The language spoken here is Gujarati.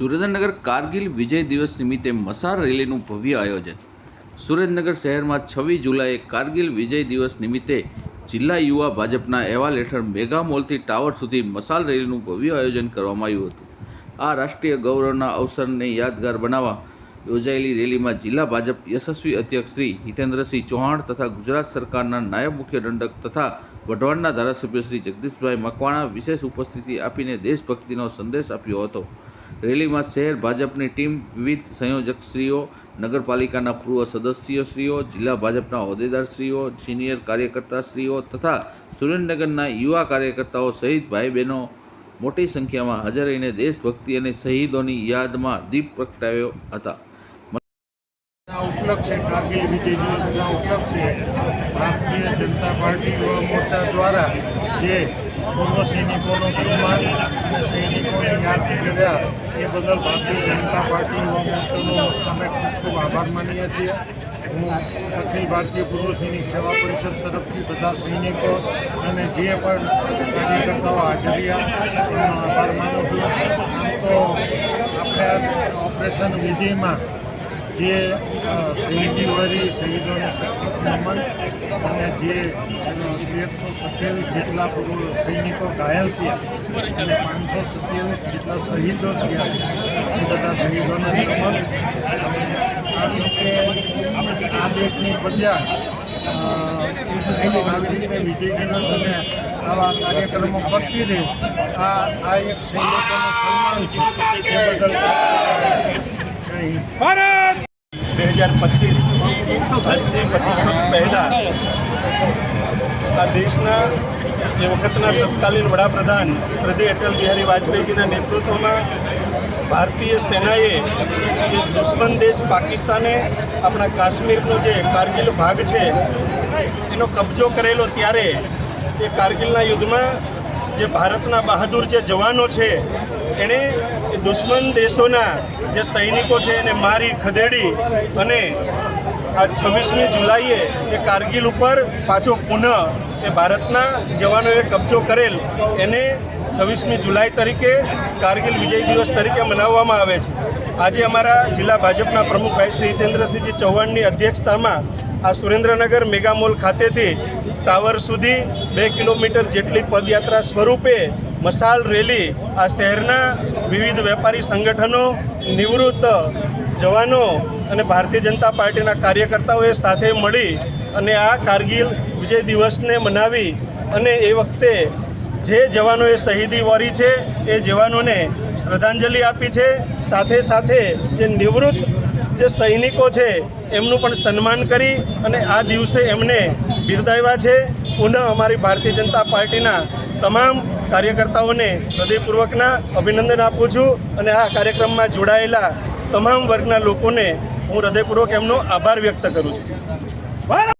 સુરેન્દ્રનગર કારગિલ વિજય દિવસ નિમિત્તે મસાર રેલીનું ભવ્ય આયોજન. સુરેન્દ્રનગર શહેરમાં છવ્વીસ જુલાઈએ કારગિલ વિજય દિવસ નિમિત્તે જિલ્લા યુવા ભાજપના અહેવાલ હેઠળ મેગા મોલથી ટાવર સુધી મસાલ રેલીનું ભવ્ય આયોજન કરવામાં આવ્યું હતું. આ રાષ્ટ્રીય ગૌરવના અવસરને યાદગાર બનાવવા યોજાયેલી રેલીમાં જિલ્લા ભાજપ યશસ્વી અધ્યક્ષ શ્રી હિતેન્દ્રસિંહ ચૌહાણ તથા ગુજરાત સરકારના નાયબ મુખ્ય દંડક તથા વઢવાણના ધારાસભ્ય શ્રી જગદીશભાઈ મકવાણા વિશેષ ઉપસ્થિતિ આપીને દેશભક્તિનો સંદેશ આપ્યો હતો. રેલીમાં શહેર ભાજપની ટીમ વિવિધ સંયોજકશ્રીઓ, નગરપાલિકાના પૂર્વ સદસ્યશ્રીઓ, જિલ્લા ભાજપના હોદ્દેદારશ્રીઓ, સિનિયર કાર્યકર્તાશ્રીઓ તથા સુરેન્દ્રનગરના યુવા કાર્યકર્તાઓ સહિત ભાઈ બહેનો મોટી સંખ્યામાં હાજર રહીને દેશભક્તિ અને શહીદોની યાદમાં દીપ પ્રગટાવ્યો હતા. ઉપલક્ષે કારગિલ વિજય દિવસના ઉપલક્ષે ભારતીય જનતા પાર્ટી મોરચા દ્વારા જે પૂર્વ સૈનિકોનું સન્માન અને સૈનિકોની યાદ કર્યા એ બદલ ભારતીય જનતા પાર્ટી યુવા મોરચાનો અમે ખૂબ ખૂબ આભાર માનીએ છીએ. હું અખિલ ભારતીય પૂર્વ સૈનિક સેવા પરિષદ તરફથી બધા સૈનિકો અને જે પણ કાર્યકર્તાઓ હાજર એમનો આભાર માનું છું. તો આપણે ઓપરેશન વિધિમાં જે અ, શહીદી વરી શહીદોને નમન અને જે તેરસો સત્યાવીસ જેટલા સૈનિકો ઘાયલ થયા અને પાંચસો સત્યાવીસ જેટલા શહીદો થયા એ બધા શહીદોને નમન અને આ દેશની પ્રજા રીતે વિજય દિવસ અને આવા કાર્યક્રમો કરતી રહે આ આ એક સૈનિકોનું સન્માન છે હિન્દ બે હજાર પચીસ. પચીસ વર્ષ પહેલાં. આ દેશના એ વખતના તત્કાલીન વડાપ્રધાન શ્રદ્ધે અટલ બિહારી વાજપેયીજીના નેતૃત્વમાં ભારતીય સેનાએ જે દુશ્મન દેશ પાકિસ્તાને આપણા કાશ્મીરનો જે કારગિલ ભાગ છે, એનો કબજો કરેલો ત્યારે એ કારગિલના યુદ્ધમાં જે ભારતના બહાદુર જે જવાનો છે, એણે દુશ્મન દેશોના જે સૈનિકો છે એને મારી, ખદેડી અને આ છવ્વીસમી જુલાઈએ એ કારગિલ ઉપર પાછો પુનઃ એ ભારતના જવાનોએ કબજો કરેલ, એને છવ્વીસમી જુલાઈ તરીકે કારગિલ વિજય દિવસ તરીકે મનાવવામાં આવે છે. આજે અમારા જિલ્લા ભાજપના પ્રમુખ ભાઈ શ્રી હિતેન્દ્રસિંહજી ચૌહાણની અધ્યક્ષતામાં આ સુરેન્દ્રનગર મેગામોલ ખાતેથી ટાવર સુધી બે કિલોમીટર જેટલી પદયાત્રા સ્વરૂપે મસાલ રેલી આ શહેરના વિવિધ વેપારી સંગઠનો, નિવૃત્ત જવાનો અને ભારતીય જનતા પાર્ટીના કાર્યકર્તાઓએ સાથે મળી અને આ કારગિલ વિજય દિવસને મનાવી અને એ વખતે જે જવાનોએ શહીદી વરી છે, એ જવાનોને શ્રદ્ધાંજલિ આપી છે. સાથે સાથે જે નિવૃત્ત જે સૈનિકો છે, એમનું પણ સન્માન કરી અને આ દિવસે એમને બિરદાવ્યા છે. પુનઃ અમારી ભારતીય જનતા પાર્ટીના તમામ કાર્યકર્તાઓને હૃદયપૂર્વકના અભિનંદન આપું છું અને આ કાર્યક્રમમાં જોડાયેલા તમામ વર્ગના લોકોને હું હૃદયપૂર્વક એમનો આભાર વ્યક્ત કરું છું.